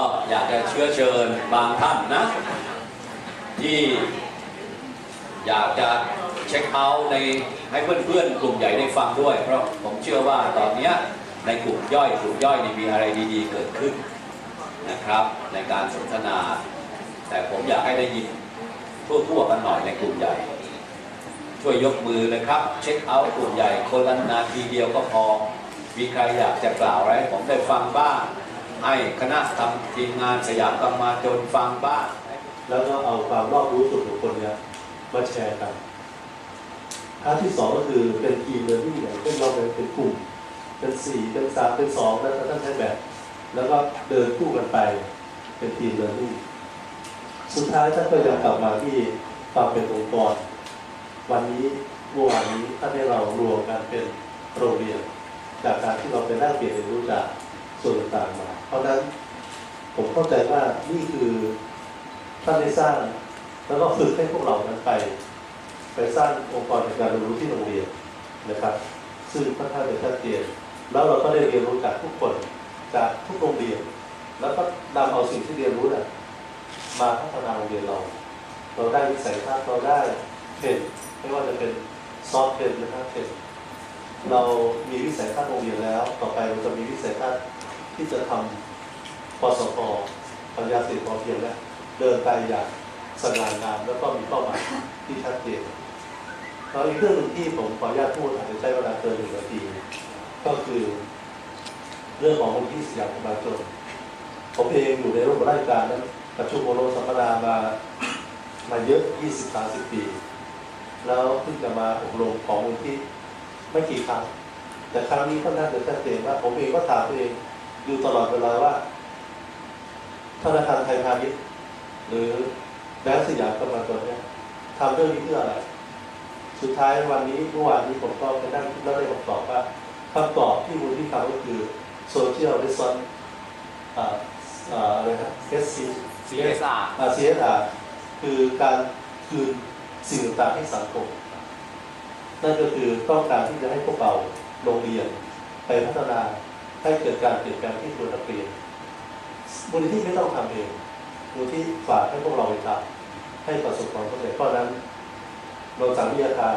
ก็อยากจะเชื้อเชิญบางท่านนะ ที่อยากจะเช็คเอาท์ในให้เพื่อนๆ กลุ่มใหญ่ได้ฟังด้วย เพราะผมเชื่อว่าตอนนี้ในกลุ่มย่อยกลุ่มย่อยนี่มีอะไรดีๆ เกิดขึ้นนะครับ ในการสนทนา แต่ผมอยากให้ได้ยินทั่วๆกันหน่อยในกลุ่มใหญ่ ช่วยยกมือนะครับ เช็คเอาท์กลุ่มใหญ่คนละนาทีเดียวก็พอมีใครอยากจะกล่าวอะไรผมได้ฟังบ้าง ให้คณะทำทีมงานสยามกรรมาจนฟังบ้างแล้วก็เอาความรอบรู้ส่วนบุคคลเนี่ยมาแชร์กันอันที่สองก็คือเป็นทีมเรียนรู้อย่างเช่นเราเป็นเป็นกลุ่ม เป็นสี่เป็นสามเป็นสองแล้วท่านใช้แบบ แล้วก็เดินคู่กันไปเป็นทีมเรียนรู้สุดท้ายท่านก็ยังกลับมาที่ความเป็นองค์กร วันนี้เมื่อวานนี้ท่านให้เรารวมกันเป็นโรงเรียน จากการที่เราไปแลกเปลี่ยนเรียนรู้จากส่วนต่างๆมา ราะนั้นผมเข้าใจว่านี่คือท่านได้สร้างแล้วก็ฝึกให้พวกเรานั้นไป ไปสร้างองค์กรในการเรียนรู้ที่โรงเรียนนะครับ ซึ่งค่อนข้างจะชัดเจนแล้วเราก็ได้เรียนรู้จากทุกคนจากทุกโรงเรียน แล้วก็นำเอาสิ่งที่เรียนรู้น่ะมาพัฒนาโรงเรียนเรา เราได้วิสัยทัศน์เราได้เทรนไม่ว่าจะเป็นซอฟต์เทรนด์หรือฮาร์ดเทรนเรามีวิสัยทัศน์โรงเรียนแล้ว ต่อไปเราจะมีวิสัยทัศน์ ที่จะทำปสพปัญญาสิทธิพอเพียงและเดินไปอย่างสง่างามแล้วก็มีเป้าหมายที่ชัดเจนแล้วอีกเรื่องหนึ่งที่ผมขออนุญาตพูดอาจจะใช้เวลาเกินหนึ่งนาที ก็คือ เรื่องของมูลที่สยามประชาชนผมเองอยู่ในระบบราชการนั้นประชุมโมโนสัมมนามามาเยอะ 20-30 ปี แล้วเพิ่งจะมาอบรมของมูลที่ไม่กี่ครั้ง แต่ครั้งนี้ค่อนข้างจะชัดเจนว่าผมเองก็ถามตัวเอง อยู่ตลอดเวลาว่าธนาคารไทยพาณิชย์หรือแบงก์สยามกำลังตัวเนี่ยทำเรื่องนี้เพื่ออะไร สุดท้ายวันนี้เมื่อวานนี้ผมก็ไปนั่งแล้วได้คำตอบว่าคำตอบที่มูลที่ทำก็คือ social r e s o n อ่าอ่าอะไรนะ SC CSR อ่า CSR คือการคืนสิ่งต่างๆให้สังคม นั่นก็คือต้องการที่จะให้พวกเราโรงเรียนไปพัฒนา ให้เกิดการเปลี่ยนแปลงที่ตัวนักเรียนมูลนิธิไม่ต้องทำเองมูลที่ฝากให้พวกเราไปทำให้ประสบความสำเร็จเพราะฉะนั้นเราสั่งวิทยาการ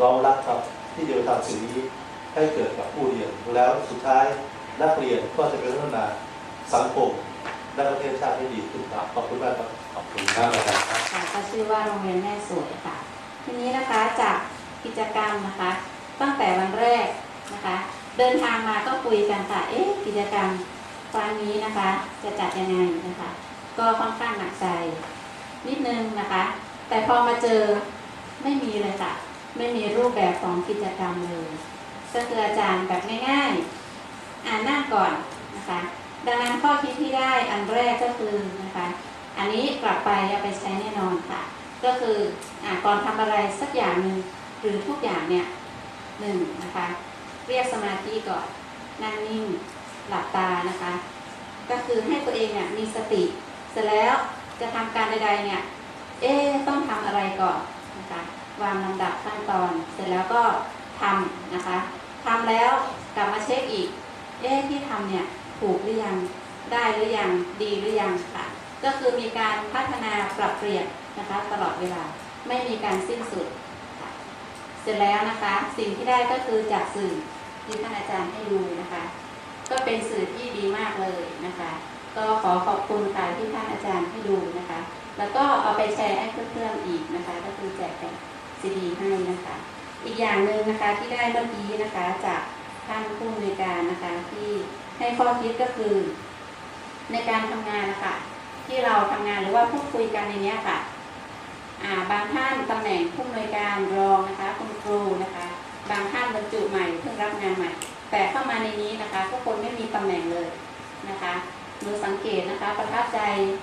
น้อมรับครับที่จะไปทำสิ่งนี้ให้เกิดกับผู้เรียนแล้วสุดท้ายนักเรียนก็จะเป็นพัฒนาสังคมและประเทศชาติให้ดีขึ้นครับขอบคุณมากครับขอบคุณครับอาจารย์ครับค่ะก็ชื่อว่าโรงเรียนแม่สวยค่ะ ทีนี้นะคะจากกิจกรรมนะคะ ตั้งแต่วันแรกนะคะ เดินทางมาก็คุยกันค่ะ เอ๊ะกิจกรรมครั้งนี้นะคะ จะจัดยังไงนะคะ ก็ค่อนข้างหนักใจนิดนึงนะคะ แต่พอมาเจอไม่มีเลยค่ะ ไม่มีรูปแบบของกิจกรรมเลยก็คืออาจารย์แบบง่ายๆ อ่านหน้าก่อนนะคะ ดังนั้นข้อคิดที่ได้อันแรกก็คือนะคะ อันนี้กลับไปเอาไปใช้แน่นอนค่ะ ก็คืออ่าก่อนทำอะไรสักอย่างหนึ่งหรือทุกอย่างเนี่ยหนึ่งนะคะ เรียกสมาธิก่อนนั่งนิ่งหลับตานะคะ ก็คือให้ตัวเองเนี่ยมีสติ เสร็จแล้วจะทำการใดๆเนี่ย เอ๊ต้องทำอะไรก่อนนะคะวางลำดับขั้นตอน เสร็จแล้วก็ทำนะคะทำแล้วกลับมาเช็คอีก เอ๊ที่ทำเนี่ยถูกหรือยังได้หรือยังดีหรือยังค่ะ ก็คือมีการพัฒนาปรับเปลี่ยนนะคะ ตลอดเวลาไม่มีการสิ้นสุด เสร็จแล้วนะคะ สิ่งที่ได้ก็คือจากสื่อที่ท่านอาจารย์ให้ดูนะคะ ก็เป็นสื่อที่ดีมากเลยนะคะ ก็ขอขอบคุณค่ะที่ท่านอาจารย์ให้ดูนะคะ แล้วก็เอาไปแชร์ให้เพื่อนๆอีกนะคะ ก็คือแจกแผ่นซีดีให้นะคะ อีกอย่างหนึ่งนะคะที่ได้เมื่อกี้นะคะจากท่านผู้อำนการนะคะที่ให้ข้อคิดก็คือ ในการทำงานนะคะที่เราทำงานหรือว่าพูดคุยกันในนี้ค่ะ บางท่านตำแหน่งผู้อำนวยการรองนะคะคุณครูนะคะ บางท่านบรรจุใหม่เพิ่งรับงานใหม่ แต่เข้ามาในนี้นะคะทุกคนไม่มีตำแหน่งเลยนะคะหนูสังเกตนะคะ ประทับใจ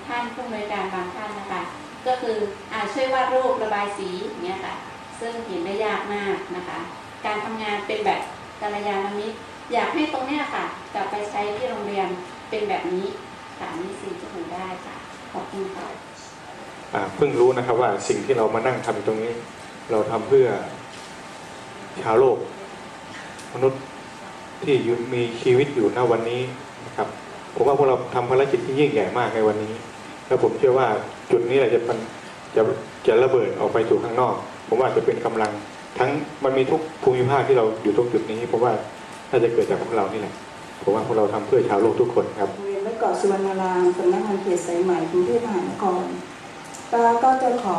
ท่านผู้อำนวยการบางท่านนะคะ ก็คืออ่าช่วยวาดรูประบายสีอย่างเงี้ยค่ะ ซึ่งเห็นได้ยากมากนะคะ การทำงานเป็นแบบกัลยาณมิตรอยากให้ตรงเนี้ยค่ะกลับไปใช้ที่โรงเรียนเป็นแบบนี้ค่ะนี่สิ่งที่หนูได้ค่ะขอบคุณค่ะ เพิ่งรู้นะครับว่าสิ่งที่เรามานั่งทำตรงนี้ เราทำเพื่อชาวโลก มนุษย์ที่มีชีวิตอยู่ณวันนี้นะครับผมว่าพวกเราทำภารกิจที่ยิ่งใหญ่มากในวันนี้ แล้วผมเชื่อว่าจุดนี้แหละจะจะจะระเบิดออกไปสู่ข้างนอก ผมว่าจะเป็นกำลังทั้งมันมีทุกภูมิภาคที่เราอยู่ตรงจุดนี้ผมว่าน่าจะเกิดจากพวกเรานี่แหละผมว่าพวกเราทำเพื่อชาวโลกทุกคนครับโรงเรียนวัดเกาะสุวรรณารามสำนักงานเขตสายใหม่กรุงเทพมหานคร ก็ก็จะขอ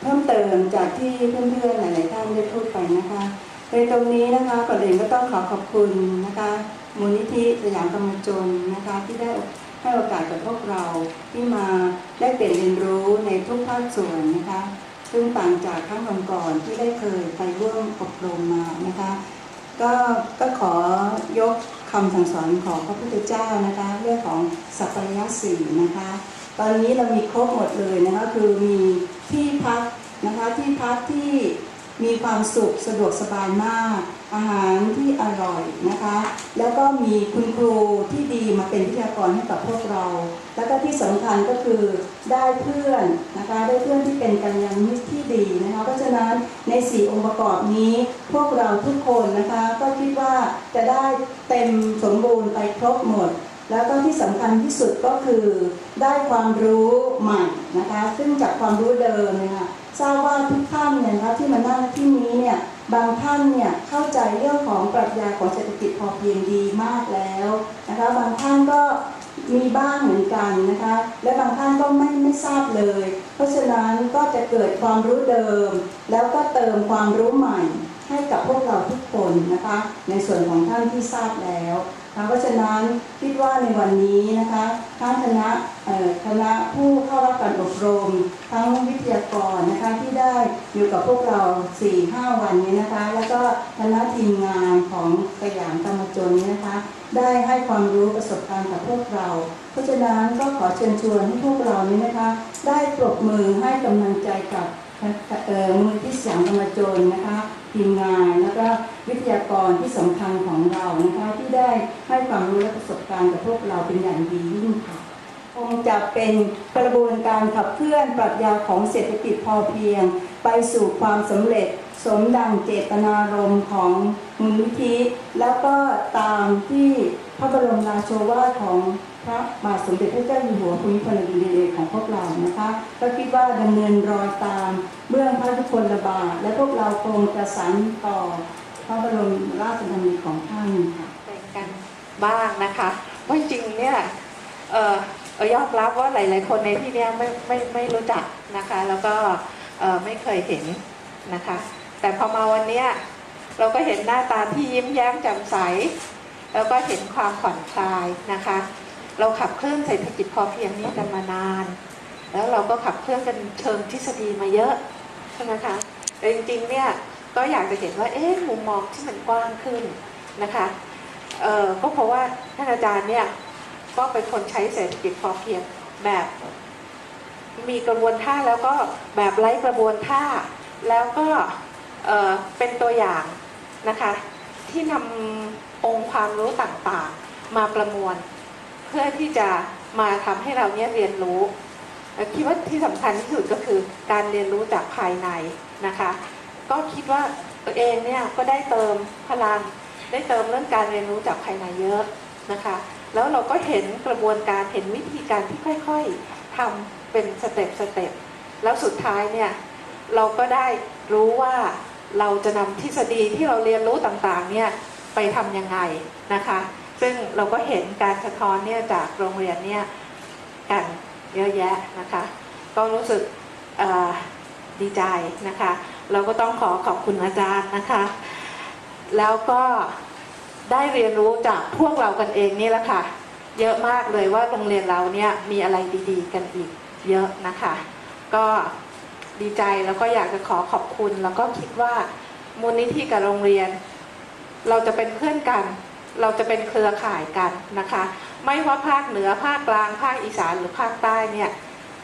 เพิ่มเติมจากที่เพื่อนๆหลายๆท่านได้พูดไปนะคะในตรงนี้นะคะก่อนอื่นก็ต้องขอขอบคุณนะคะมูลนิธิสยามกำมจนนะคะที่ได้ให้โอกาสกับพวกเราที่มาได้เปลี่ยนเรียนรู้ในทุกภาคส่วนนะคะ ซึ่งต่างจากครั้งก่อนๆที่ได้เคยไปร่วมอบรมมานะคะก็ก็ขอยกคำสั่งสอนของพระพุทธเจ้านะคะ เรื่องของสัพพยสี่นะคะ ตอนนี้เรามีครบหมดเลยนะคะคือมีที่พักนะคะที่พักที่มีความสุขสะดวกสบายมาก อาหารที่อร่อยนะคะ แล้วก็มีคุณครูที่ดีมาเป็นวิทยากรให้กับพวกเรา แล้วก็ที่สำคัญก็คือได้เพื่อนนะคะได้เพื่อนที่เป็นกัลยาณมิตรที่ดีนะคะเพราะฉะนั้นในสี่องค์ประกอบนี้ พวกเราทุกคนนะคะก็คิดว่าจะได้เต็มสมบูรณ์ไปครบหมด แล้วก็ที่สำคัญที่สุดก็คือได้ความรู้ใหม่นะคะซึ่งจากความรู้เดิมเนี่ยค่ะทราบว่าทุกท่านเนี่ยนะคะที่มานั่งที่นี้เนี่ยบางท่านเนี่ยเข้าใจเรื่องของปรัชญาของเศรษฐกิจพอเพียงดีมากแล้วนะคะบางท่านก็มีบ้างเหมือนกันนะคะและบางท่านก็ไม่ไม่ทราบเลย เพราะฉะนั้นก็จะเกิดความรู้เดิม แล้วก็เติมความรู้ใหม่ ให้กับพวกเราทุกคนนะคะ ในส่วนของท่านที่ทราบแล้วเพราะฉะนั้นคิดว่าในวันนี้นะคะทั้งคณะคณะผู้เข้ารับการอบรม ทั้งวิทยากรนะคะที่ได้อยู่กับพวกเรา 4-5 วันนี้นะคะ แล้วก็คณะทีมงานของสยามธรรมจนนี้นะคะ ได้ให้ความรู้ประสบการณ์กับพวกเรา เพราะฉะนั้นก็ขอเชิญชวนให้พวกเรานี้นะคะ ได้ปรบมือให้กำลังใจกับ มูลที่สยามธรรมจนนะคะทีมงานแล้วก็วิทยากรที่สำคัญของเรานะคะที่ได้ให้ความรู้และประสบการณ์กับพวกเราเป็นอย่างดียิ่งค่ะคงจะเป็นกระบวนการขับเคลื่อนปรัชญาของเศรษฐกิจพอเพียง ไปสู่ความสำเร็จสมดังเจตนารมณ์ของมูลนิธิแล้วก็ตามที่พระบรมราโชวาทของ พระบาทสมเด็จพระเจ้าอยู่หัวภูมิพลอดุลยเดชของพวกเรานะคะ ก็คิดว่าดำเนินรอยตามเบื้องพระยุกคลบาทและพวกเราคงจะสานต่อพระบรมราชดำริของท่านค่ะแบ่งกันบ้างนะคะเพราะจริงเนี่ยเอ่อยอมรับว่าหลาย ๆ คนในที่นี้ไม่ไม่ไม่รู้จักนะคะ แล้วก็ไม่เคยเห็นนะคะ แต่พอมาวันเนี้ยเราก็เห็นหน้าตาที่ยิ้มแย้มแจ่มใส แล้วก็เห็นความผ่อนคลายนะคะ เราขับเคลื่อนเศรษฐกิจพอเพียงนี้กันมานาน แล้วเราก็ขับเคลื่อนกันเชิงทฤษฎีมาเยอะใช่ไหมคะแต่จริงๆเนี่ยก็อยากจะเห็นว่าเอ๊ะมุมมองที่มันกว้างขึ้นนะคะเอ่อก็เพราะว่าท่านอาจารย์เนี่ยก็เป็นคนใช้เศรษฐกิจพอเพียงแบบมีกระบวนท่าแล้วก็แบบไร้กระบวนท่า แล้วก็เออเป็นตัวอย่างนะคะที่นำองค์ความรู้ต่างๆ มาประมวล เพื่อที่จะมาทำให้เราเนี่ยเรียนรู้คิดว่าที่สำคัญที่สุดก็คือการเรียนรู้จากภายในนะคะ ก็คิดว่าตัวเองเนี่ยก็ได้เติมพลัง ได้เติมเรื่องการเรียนรู้จากภายในเยอะนะคะ แล้วเราก็เห็นกระบวนการเห็นวิธีการที่ค่อยๆทำเป็นสเต็ปสเต็ปแล้วสุดท้ายเนี่ยเราก็ได้รู้ว่าเราจะนำทฤษฎีที่เราเรียนรู้ต่างๆเนี่ยไปทำยังไงนะคะ ซึ่งเราก็เห็นการสะท้อนเนี่ยจากโรงเรียนเนี่ยกันเยอะแยะนะคะ ก็รู้สึกดีใจนะคะ เราก็ต้องขอขอบคุณอาจารย์นะคะ แล้วก็ได้เรียนรู้จากพวกเรากันเองนี่แหละค่ะ เยอะมากเลยว่าโรงเรียนเราเนี่ยมีอะไรดีๆ กันอีกเยอะนะคะ ก็ดีใจแล้วก็อยากจะขอขอบคุณ แล้วก็คิดว่ามูลนิธิกับโรงเรียน เราจะเป็นเพื่อนกัน เราจะเป็นเครือข่ายกันนะคะ ไม่ว่าภาคเหนือภาคกลางภาคอีสานหรือภาคใต้เนี่ย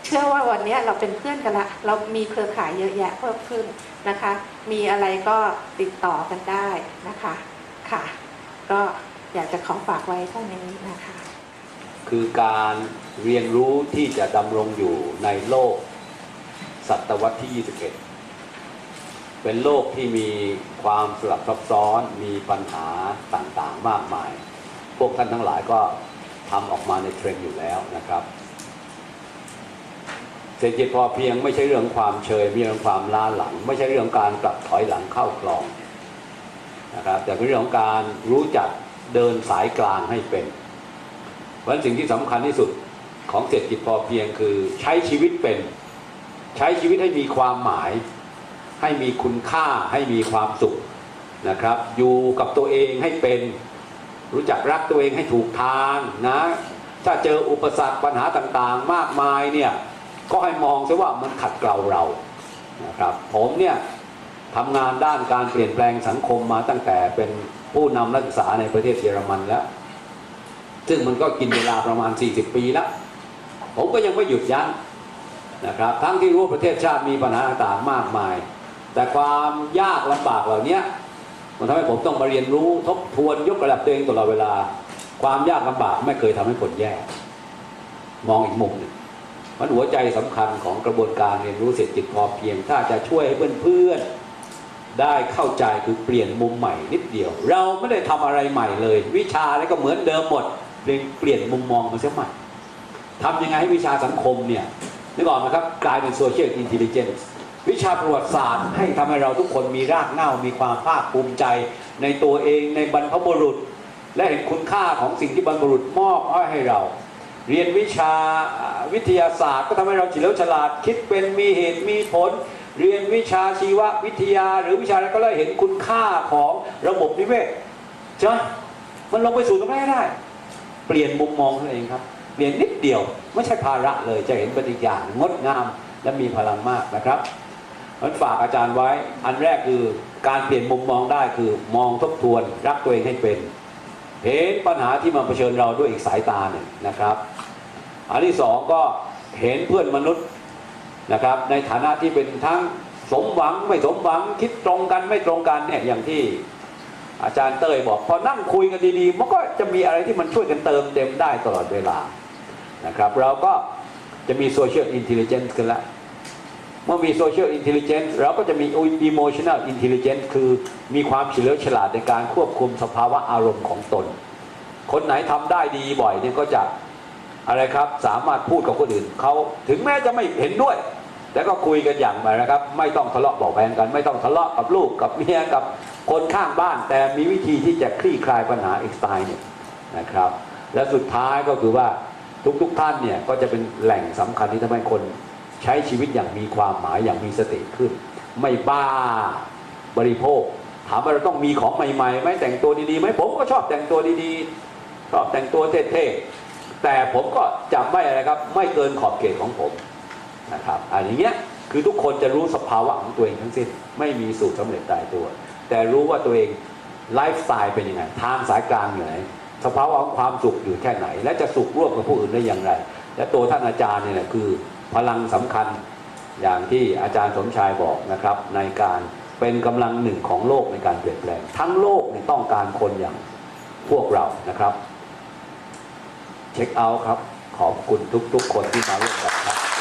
เชื่อว่าวันนี้เราเป็นเพื่อนกันละ เรามีเครือข่ายเยอะแยะเพิ่มขึ้นนะคะ มีอะไรก็ติดต่อกันได้นะคะค่ะ ก็อยากจะขอฝากไว้เท่านี้นะคะ คือการเรียนรู้ที่จะดำรงอยู่ในโลกศตวรรษที่ 21 เป็นโลกที่มีความสลับซับซ้อนมีปัญหาต่างๆมากมาย พวกท่านทั้งหลายก็ทำออกมาในเทรนด์อยู่แล้วนะครับเศรษฐกิจพอเพียงไม่ใช่เรื่องความเชยม่ใช่เรื่องความล้าหลัง ไม่ใช่เรื่องการกลับถอยหลังเข้าคลองนะครับแต่เป็นเรื่องของการรู้จักเดินสายกลางให้เป็นเพราะฉะนั้นสิ่งที่สำคัญที่สุดของเศรษฐกิจพอเพียงคือใช้ชีวิตเป็น ใช้ชีวิตให้มีความหมาย ให้มีคุณค่าให้มีความสุขนะครับ อยู่กับตัวเองให้เป็นรู้จักรักตัวเองให้ถูกทางนะถ้าเจออุปสรรคปัญหาต่างๆ มากมายเนี่ยก็ให้มองซะว่ามันขัดเกลาเรานะครับผมเนี่ยทำงานด้านการเปลี่ยนแปลงสังคมมาตั้งแต่เป็นผู้นำนักศึกษาในประเทศเยอรมันแล้ว ซึ่งมันก็กินเวลาประมาณ 40 ปีแล้ว ผมก็ยังไม่หยุดยั้งนะครับ ทั้งที่รู้ประเทศชาติมีปัญหาต่างๆมากมาย แต่ความยากลำบากเหล่านี้มันทำให้ผมต้องมาเรียนรู้ทบทวนยกระดับตัวเองตลอดเวลา ความยากลำบากไม่เคยทำให้คนแย่ มองอีกมุมหนึ่งมันหัวใจสำคัญของกระบวนการเรียนรู้เศรษฐกิจพอเพียง ถ้าจะช่วยให้เพื่อนๆได้เข้าใจคือเปลี่ยนมุมใหม่นิดเดียว เราไม่ได้ทำอะไรใหม่เลย วิชาอะไรก็เหมือนเดิมหมดเพียงเปลี่ยนมุมมองมันเสียใหม่ทำยังไงให้วิชาสังคมเนี่ยนึกออกไหมครับกลายเป็นโซเชียลอินเทลเจนซ์ วิชาประวัติศาสตร์ให้ทำให้เราทุกคนมีรากเหง้ามีความภาคภูมิใจ ในตัวเองในบรรพบุรุษ และเห็นคุณค่าของสิ่งที่บรรพบุรุษมอบให้เรา เรียนวิชาวิทยาศาสตร์ ก็ทำให้เราเฉลียวฉลาด คิดเป็นมีเหตุมีผล เรียนวิชาชีววิทยา หรือวิชาอะไรก็เลยเห็นคุณค่าของระบบนิเวศใช่ไหมมันลงไปสู่ตรงนั้นได้ เปลี่ยนมุมมองตัวเองครับเปลี่ยนนิดเดียวไม่ใช่ภาระเลยจะเห็นปฏิกิริยางดงามและมีพลังมากนะครับ มันฝากอาจารย์ไว้ อันแรกคือการเปลี่ยนมุมมองได้คือมองทบทวนรักตัวเองให้เป็น เห็นปัญหาที่มาเผชิญเราด้วยอีกสายตาหนึ่งนะครับ อันที่สองก็เห็นเพื่อนมนุษย์นะครับ ในฐานะที่เป็นทั้งสมหวังไม่สมหวังคิดตรงกันไม่ตรงกันเนี่ยอย่างที่อาจารย์เต้ยบอกพอนั่งคุยกันดีๆมันก็จะมีอะไรที่มันช่วยกันเติมเต็มได้ตลอดเวลานะครับ เราก็จะมีโซเชียลอินเทลเจนซ์กันละ เมื่อมีโซเชียลอินเทลเจนซ์เราก็จะมีอิโมชัน a ลอินเทลเจนซ์คือมีความเฉลียวฉลาดในการควบคุมสภาวะอารมณ์ของตน คนไหนทำได้ดีบ่อยเนี่ยก็จะอะไรครับสามารถพูดกับคนอื่นเขาถึงแม้จะไม่เห็นด้วย แต่ก็คุยกันอย่างไรนะครับ ไม่ต้องทะเลาะเบาะแวงกัน ไม่ต้องทะเลาะกับลูกกับเมียกับคนข้างบ้าน แต่มีวิธีที่จะคลี่คลายปัญหาอีกสไตล์หนึ่งนะครับ และสุดท้ายก็คือว่าทุกๆทท่านเนี่ยก็จะเป็นแหล่งสำคัญที่ทำให้คน ใช้ชีวิตอย่างมีความหมายอย่างมีสติขึ้น ไม่บ้าบริโภค ถามว่าเราต้องมีของใหม่ๆไหมแต่งตัวดีๆไหมผมก็ชอบแต่งตัวดีๆชอบแต่งตัวเท่ๆแต่ผมก็จะไม่อะไรครับ ไม่เกินขอบเขตของผมนะครับอันอย่างเงี้ยคือทุกคนจะรู้สภาวะของตัวเองทั้งสิ้น ไม่มีสูตรสำเร็จตายตัว แต่รู้ว่าตัวเองไลฟ์สไตล์เป็นยังไงทางสายกลางอยู่ไหนสภาวะของความสุขอยู่แค่ไหน และจะสุขร่วมกับผู้อื่นได้อย่างไร และตัวท่านอาจารย์เนี่ยคือ พลังสำคัญอย่างที่อาจารย์สมชายบอกนะครับ ในการเป็นกำลังหนึ่งของโลกในการเปลี่ยนแปลง ทั้งโลกเนี่ยต้องการคนอย่างพวกเรานะครับ เช็คเอาท์ครับ ขอบคุณทุกๆ คนที่มาร่วมกันครับ